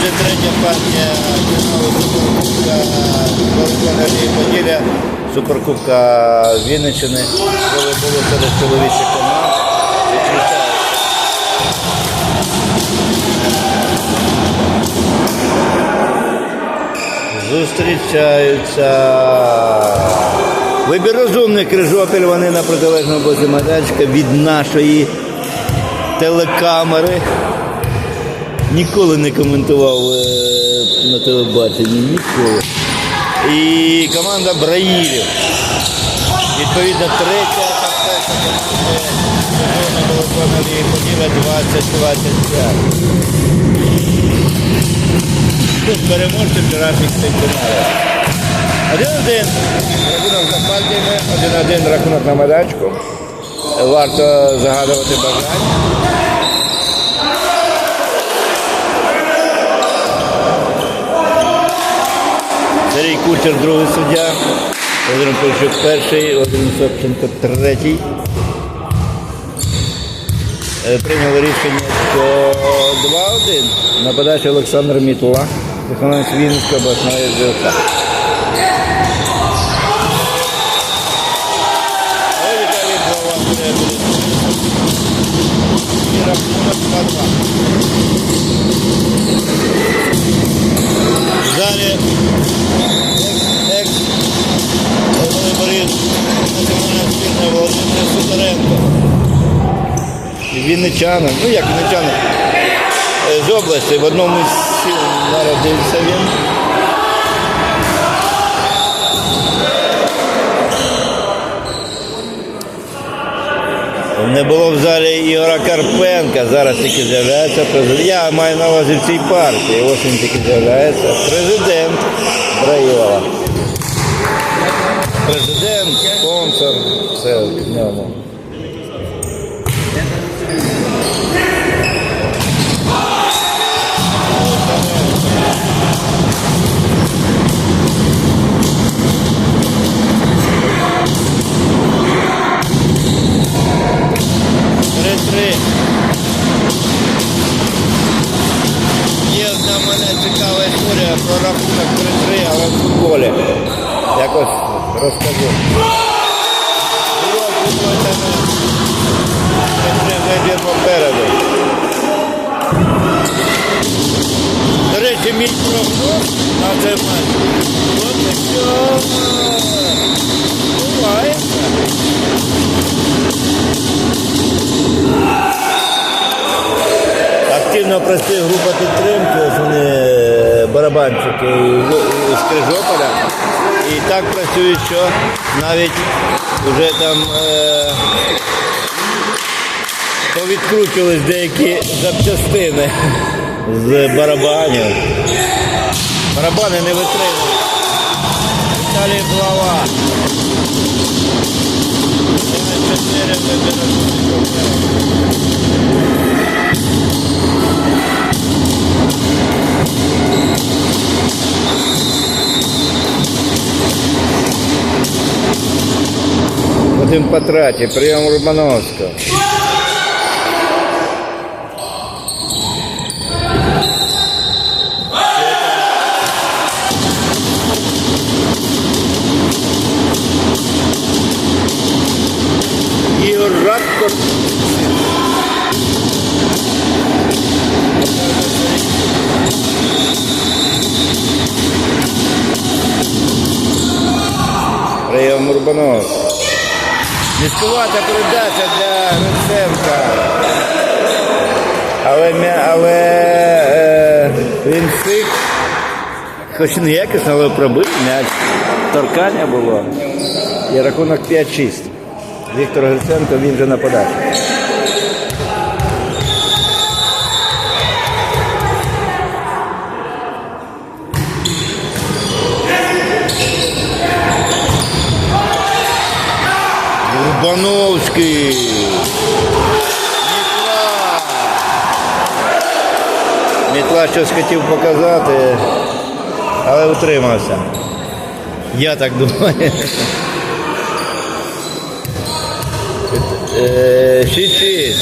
вже третя партія Суперкубка Поділля, Суперкубка Вінниччини, волейболу серед чоловічих команд. Зустрічаються. Вибір розумний Крижопіль, вони на протилежному боці майданчика від нашої телекамери. Ніколи не коментував е, на телебаченні, ніколи. І команда Браїлів. Відповідно, третя команда сезону Володимира Ліги Поділя 2025. Тут переможці вчорашніх чемпіонатів. Один-один. Рахунок за партіями, один-один рахунок на майданчику. Варто загадувати бажання. Сергій Кучер, другий суддя. Володимир Польчук перший, Володимир Собченко третій. Е, Прийняли рішення, що 2-1 на подачі Олександр Мітла, виконавець Вінницької обласної ЖФ. Ой, Віталій Глава буде. І рахунок 2-2. В залі екс Володимир Володимир Сидоренко. Вінничанин, ну як вінничанин, е, з області, в одному з сіл народився він. Не було в залі Ігора Карпенка, зараз тільки з'являється президент. Я маю на увазі в цій партії, ось він тільки з'являється. Президент Браїлова. Президент, спонсор, все в ньому. Три-три. Є одна в мене цікава історія про рахунок 3-3, але в футболі. Якось розкажу. Було підведено 3-3 вибір попереду. До речі, мій прогноз на цей матч. От що буває. Активно працює група підтримки, вони барабанчики з Крижополя. І так працюють, що навіть вже там е, повідкручувались деякі запчастини з барабанів. Барабани не витримують. Віталій Глава. 4 вибір. Вадим Патраті, прием Рубановського. Ігор Радко. Прийом Урбановського. Низькувата передача для Гриценка. Але, але е, він сик, хоч не якісно, але пробив м'яч. Торкання було. І рахунок 5-6. Віктор Гриценко, він вже на Бановський. Мітла. Мітла щось хотів показати, але утримався. Я так думаю. Е, Шічі.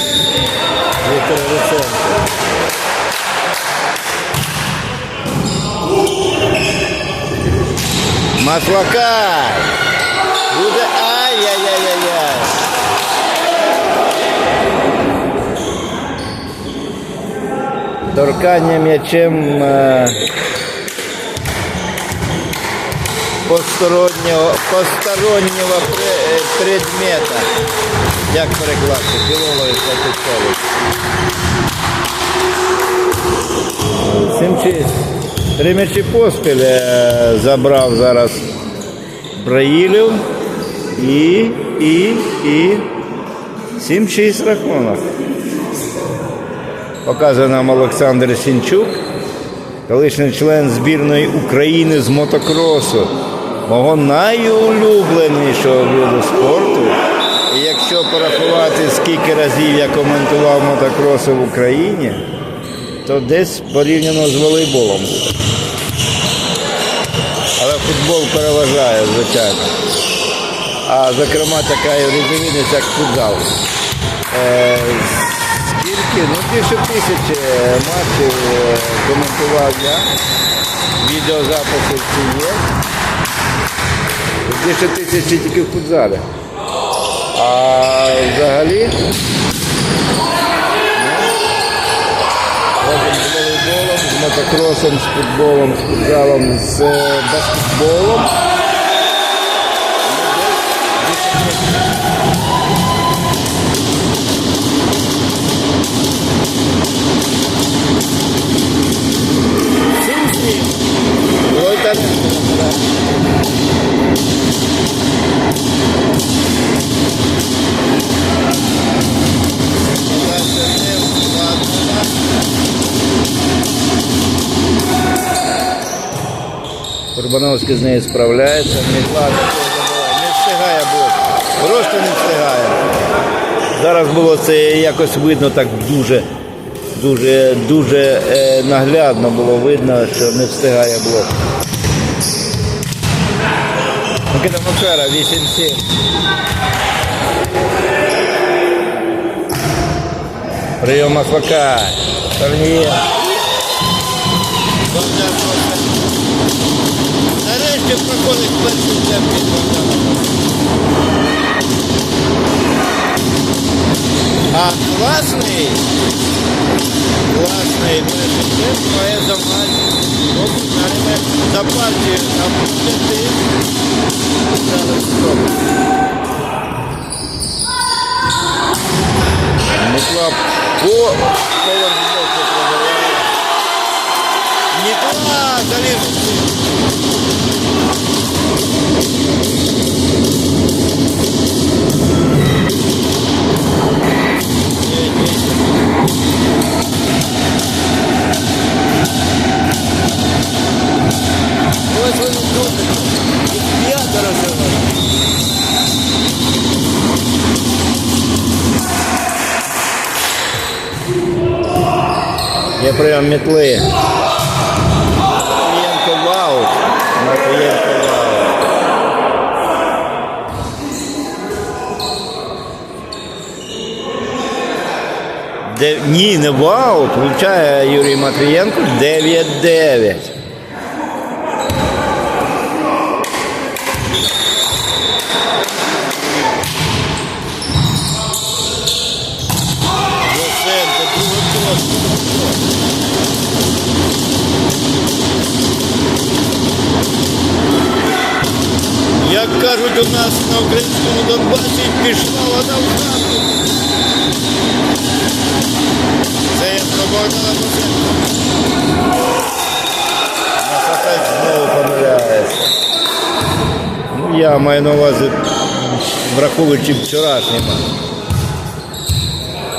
Віктор Гриценко. Маслака! Торкання м'ячем е, постороннього, постороннього е, предмета. Як перекласти? Філологи Святичкович. Три м'ячі поспіль е, забрав зараз Браїлів і, і, і 7-6 рахунок. Показує нам Олександр Сінчук, колишній член збірної України з мотокросу, мого найулюбленішого виду спорту. І якщо порахувати, скільки разів я коментував мотокроси в Україні, то десь порівняно з волейболом. Але футбол переважає, звичайно. А зокрема така різновидність, як футзал. Е. Ну більше тисячі матчів е, коментував я. Відеозаписи всі є. Більше тисячі тільки в футзалі. А взагалі волейболом, з мотокросом, з футболом, з футзалом, з е, баскетболом. Всім всім. Ой, та не. З нею справляється, Мітла не встигає бот. Просто не встигає. Зараз було це якось видно так дуже, дуже, дуже е, наглядно було видно, що не встигає блок. Микита Макара, 8-7. Прийом Маслака. Корнієнко. Нарешті проходить перший. А класний, класний перший темп має за матч. Добре, зараз за партію там буде Зараз стоп. Митла по повернути пробиває. Я прям метли. Матвієнко вау. Матвієнко вау. Де... Ні, не вау. Включає Юрій Матвієнко 9-9. Луценко, другий пост. Як кажуть у нас на українському Донбасі, пішла вона в хату. Це я спробувала Луценко. Насахач знову помиляється. Ну, я маю на увазі, враховуючи вчорашній матч.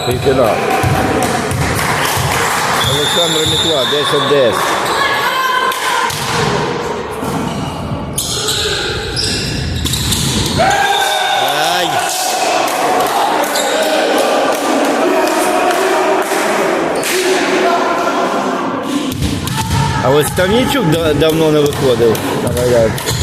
Півфінал. Олександр Мітла, 10-10. А ось Ставнічук да- давно не виходив на майданчик.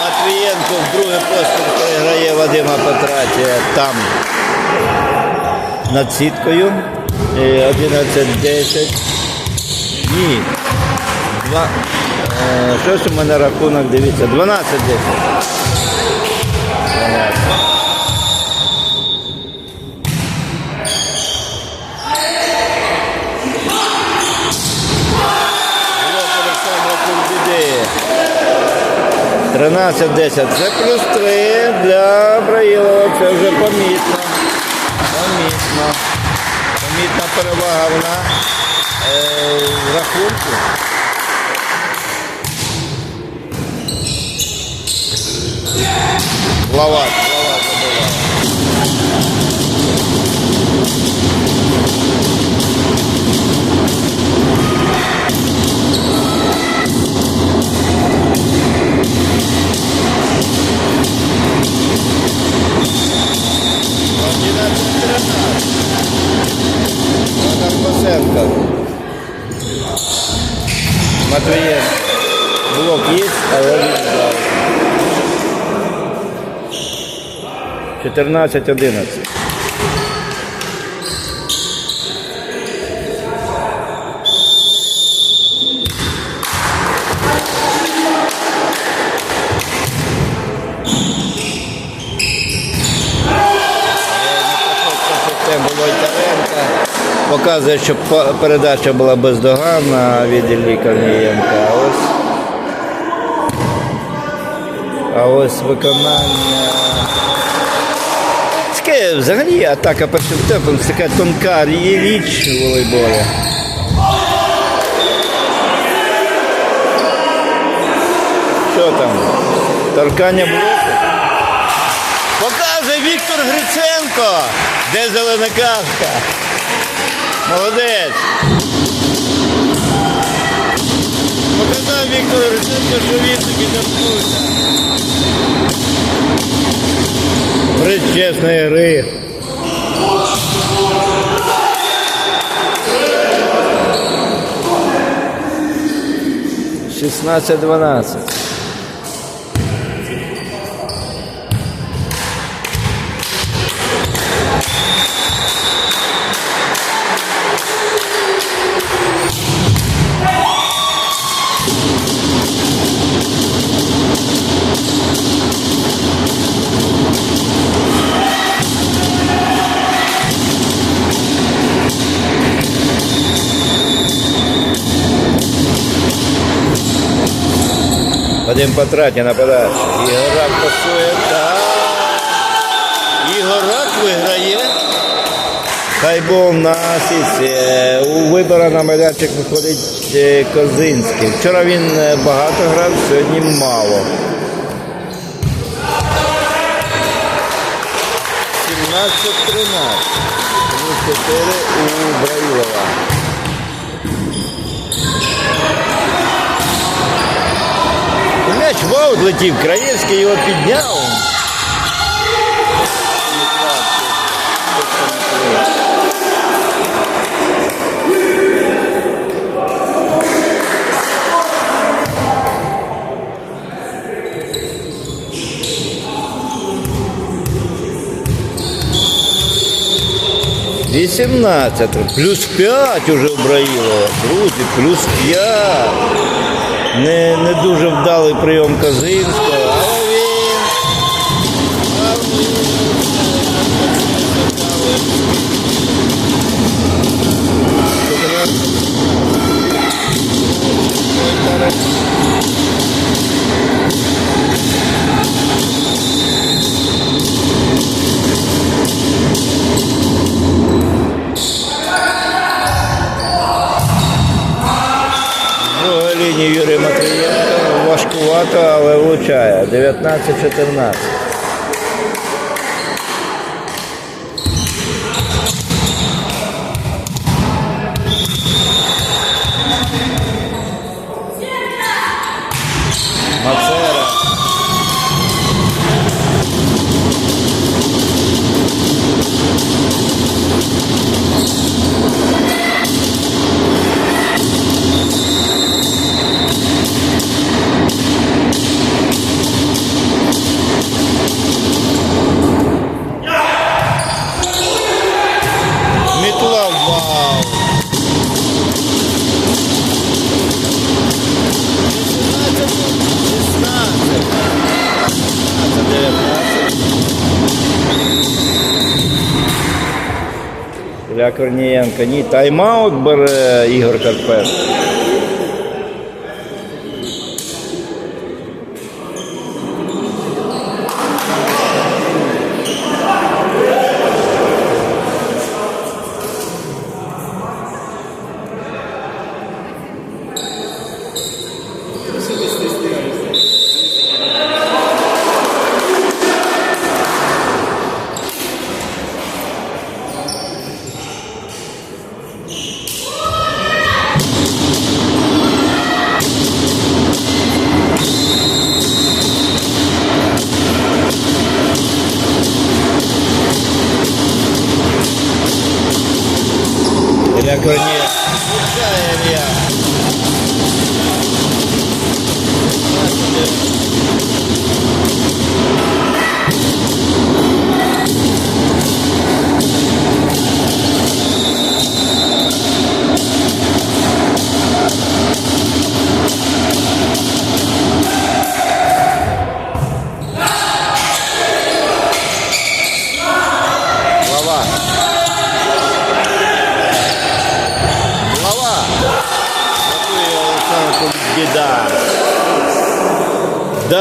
Матвієнко вдруге просто переграє Вадима Петратія там. над сіткою. Е, 11-10. Ні. Два. Е, Щось у мене рахунок, дивіться, 12-10. 12. Було Олександра Курбіди. 13-10. Це плюс 3 для Браїлова. Це вже помітно. Помітно. Помітна перевага вона е, в рахунку. Лават, лават забиває. Матвієнко. Блок є, але він вдав. 14-11. Показує, що передача була бездоганна від Іллі Корнієнка. А ось, а ось виконання. Таке взагалі атака першим темпом це така тонка рі- річ у волейболі. Що там? Торкання блоку? Показує Віктор Гриценко. Де зелена картка? Молодець. Показав Віктор Гриценко, що він тобі не вкуся. При чесної гри. Шістнадцять дванадцять. Вадим Патраті нападає. Ігорак пасує. Так. Ігорак виграє. Хай був на сісі. У вибора на майданчик виходить е, Козинський. Вчора він е, багато грав, сьогодні мало. 17-13. 4 у Браїлова. Мяч в аут летів, Краєвський його підняв. Вісімнадцять. Плюс п'ять уже в Браїлова. Друзі, плюс п'ять. Не, не дуже вдалий прийом Казинського, але він. Важкувато, але влучає. 19-14. Корнієнко. Ні, тайм-аут бере Ігор Карпет.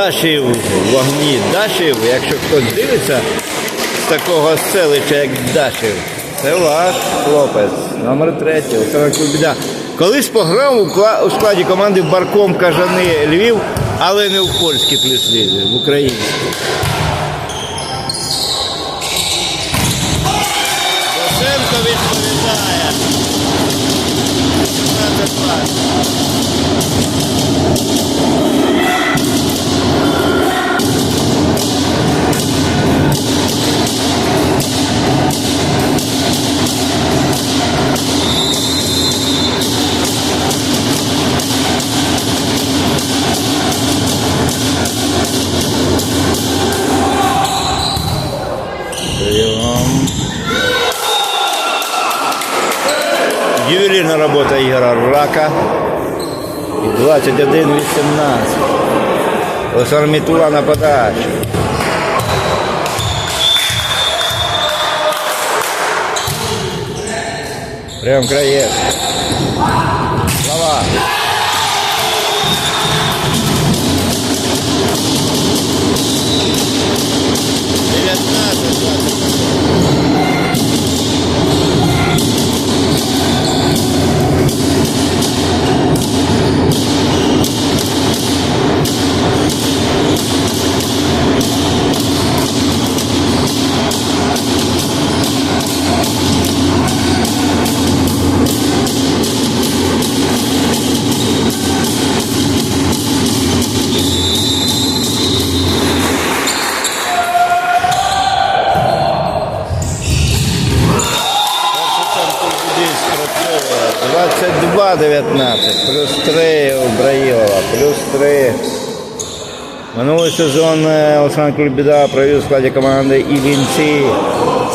Дашів вогні. Дашів, якщо хтось дивиться з такого селища, як Дашів, це ваш хлопець, номер третій, Олександр Колись пограв у складі команди Барком Кажани Львів, але не в польській плюслізі, в українській. Відповідає. 15-20. Ювелірна робота Ігора Рака. 21-18. Ось Мітула на подачу. Прям краєв. Слава. 19, плюс 3 у Браїлова, плюс 3. Минулий сезон е, Олександр Кульбіда провів у складі команди і Вінці.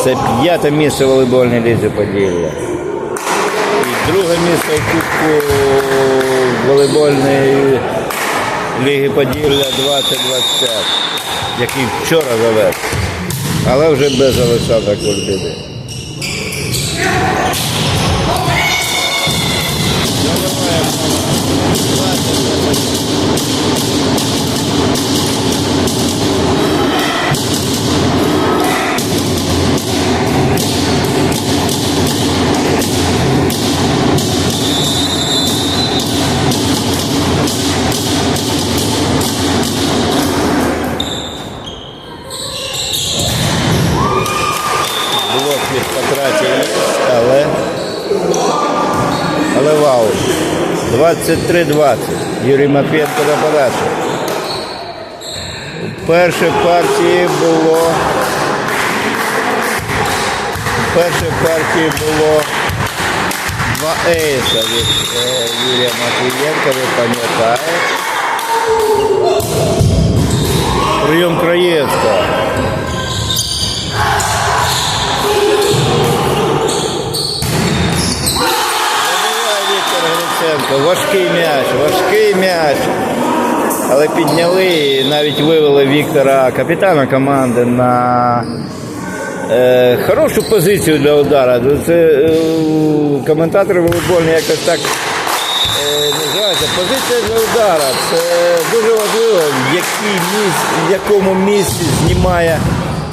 Це п'яте місце волейбольній лізі Поділля. І друге місце у кубку волейбольної ліги Поділля 2025, який вчора завез, але вже без Олександра Кульбіди. Thank you. 23-20. Юрій Матвієнко на подачу. У першій партії було. У першій партії було два ейса від е, Юрія Матвієнка, ви пам'ятаєте. Прийом Краєвського. Забиває Важкий м'яч, важкий м'яч. Але підняли і навіть вивели Віктора, капітана команди, на е, хорошу позицію для удара. Це е, коментатори волейбольні якось так е, називається. Позиція для удара. Це дуже важливо, в, якій місць, в якому місці знімає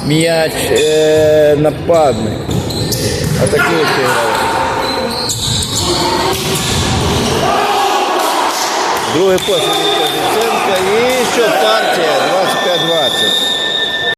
м'яч е, нападник. А такі ось грали. Другий постріл від. І що партія 25-20.